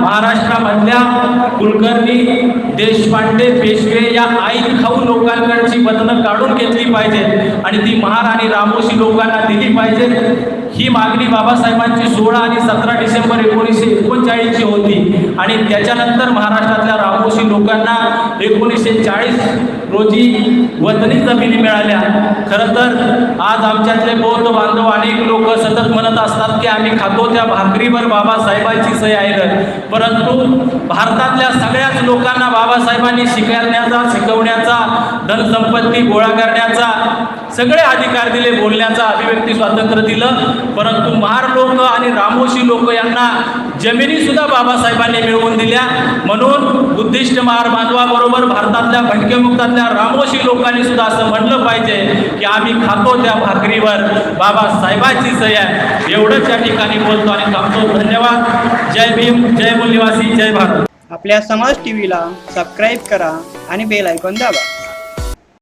महाराष्ट्रामधल्या कुलकर्णी देशपांडे पेशवे या आई खाऊ लोकांकडची वतनं काढून घेतली पाहिजे आणि ती महाराणी रामोशी लोकांना दिली पाहिजे ही मागणी बाबासाहेबांची सोळा आणि सतरा डिसेंबर एकोणीसशे एकोणचाळीसची होती आणि त्याच्यानंतर महाराष्ट्रातल्या रामोशी लोकांना एकोणीसशे चाळीस रोजी वतनी जमिनी मिळाल्या. खरं तर आज आमच्यातले बौद्ध बांधव अनेक लोक सतत म्हणत असतात की आम्ही खातो त्या भाकरीवर बाबासाहेबांची सही आहे परंतु भारतातल्या सगळ्याच लोकांना बाबासाहेबांनी शिकवण्याचा शिकवण्याचा धनसंपत्ती गोळा करण्याचा सगळे अधिकार दिले बोलण्याचा अभिव्यक्ती स्वातंत्र्य दिलं. परंतु महार लोक आणि रामोशी लोक यांना जमिनी सुद्धा बाबासाहेबांनी मिळवून दिल्या. म्हणून बुद्धिस्ट महार बांधवाबरोबर भारतातल्या भटकेमुक्तातल्या रामोशी लोकांनी सुद्धा असं म्हणलं पाहिजे की आम्ही खातो त्या भाकरीवर. बाबासाहेबांची सही आहे. एवढंच या ठिकाणी बोलतो आणि थांबतो. धन्यवाद. जय भीम. जय मूल्यवासी जय भारत. आपल्या समाज टीव्हीला सबस्क्राईब करा आणि बेल ऐकून दाबा.